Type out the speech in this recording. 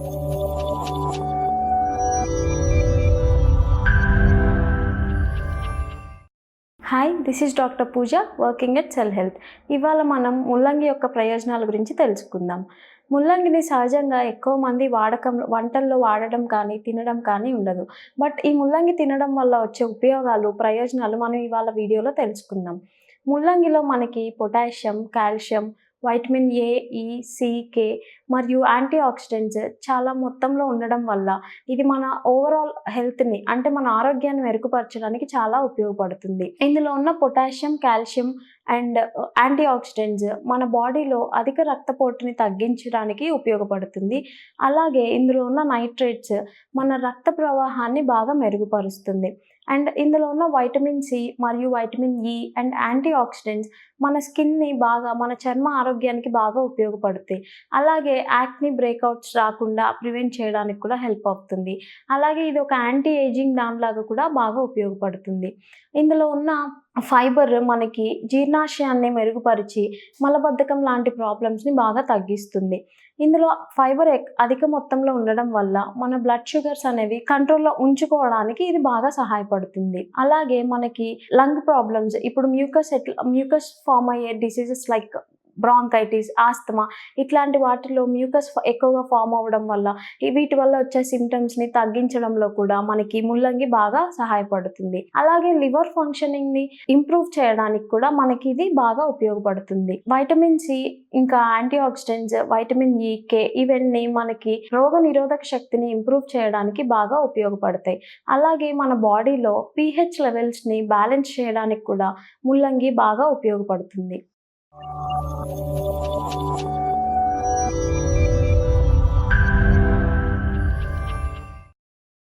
Hi this is doctor Pooja working at cell health ఇవాళ మనం ముల్లంగి యొక్క ప్రయోజనాల గురించి తెలుసుకుందాం. ముల్లంగిని సహజంగా ఎక్కువ మంది వాడకం వంటల్లో వాడడం కానీ తినడం కానీ ఉండదు. బట్ ఈ ముల్లంగి తినడం వల్ల వచ్చే ఉపయోగాలు ప్రయోజనాలు మనం ఇవాళ వీడియోలో తెలుసుకుందాం. ముల్లంగిలో మనకి పొటాషియం కాల్షియం వైటమిన్ ఏ ఈ సికే మరియు యాంటీ ఆక్సిడెంట్స్ చాలా మొత్తంలో ఉండడం వల్ల ఇది మన ఓవరాల్ హెల్త్ని అంటే మన ఆరోగ్యాన్ని మెరుగుపరచడానికి చాలా ఉపయోగపడుతుంది. ఇందులో ఉన్న potassium calcium and anti oxidants మన బాడీలో అధిక రక్తపోటుని తగ్గించడానికి ఉపయోగపడుతుంది. అలాగే ఇందులో ఉన్న నైట్రేట్స్ మన రక్త ప్రవాహాన్ని బాగా మెరుగుపరుస్తుంది. అండ్ ఇందులో ఉన్న వైటమిన్ సి మరియు vitamin E and anti oxidants మన స్కిన్ని బాగా మన చర్మ ఆరోగ్యానికి బాగా ఉపయోగపడుతాయి. అలాగే యాక్ని బ్రేక్అవుట్స్ రాకుండా ప్రివెంట్ చేయడానికి కూడా హెల్ప్ అవుతుంది. అలాగే ఇది ఒక యాంటీ ఏజింగ్ దానిలాగా కూడా బాగా ఉపయోగపడుతుంది. ఇందులో ఉన్న ఫైబర్ మనకి జీర్ణాశయాన్ని మెరుగుపరిచి మలబద్ధకం లాంటి ప్రాబ్లమ్స్ని బాగా తగ్గిస్తుంది. ఇందులో ఫైబర్ అధిక మొత్తంలో ఉండడం వల్ల మన బ్లడ్ షుగర్స్ అనేవి కంట్రోల్లో ఉంచుకోవడానికి ఇది బాగా సహాయపడుతుంది. అలాగే మనకి లంగ్ ప్రాబ్లమ్స్ ఇప్పుడు మ్యూకస్ ఎట్లా మ్యూకస్ ఫామ్ అయ్యే డిసీజెస్ లైక్ బ్రాంకైటిస్ ఆస్తమా ఇట్లాంటి వాటిలో మ్యూకస్ ఎక్కువగా ఫామ్ అవ్వడం వల్ల వీటి వల్ల వచ్చే సిమ్టమ్స్ని తగ్గించడంలో కూడా మనకి ముల్లంగి బాగా సహాయపడుతుంది. అలాగే లివర్ ఫంక్షనింగ్ని ఇంప్రూవ్ చేయడానికి కూడా మనకి ఇది బాగా ఉపయోగపడుతుంది. వైటమిన్ సి ఇంకా anti oxidants vitamin E K ఇవన్నీ మనకి రోగ నిరోధక శక్తిని ఇంప్రూవ్ చేయడానికి బాగా ఉపయోగపడతాయి. అలాగే మన బాడీలో పీహెచ్ లెవెల్స్ని బ్యాలెన్స్ చేయడానికి కూడా ముల్లంగి బాగా ఉపయోగపడుతుంది. Thank you.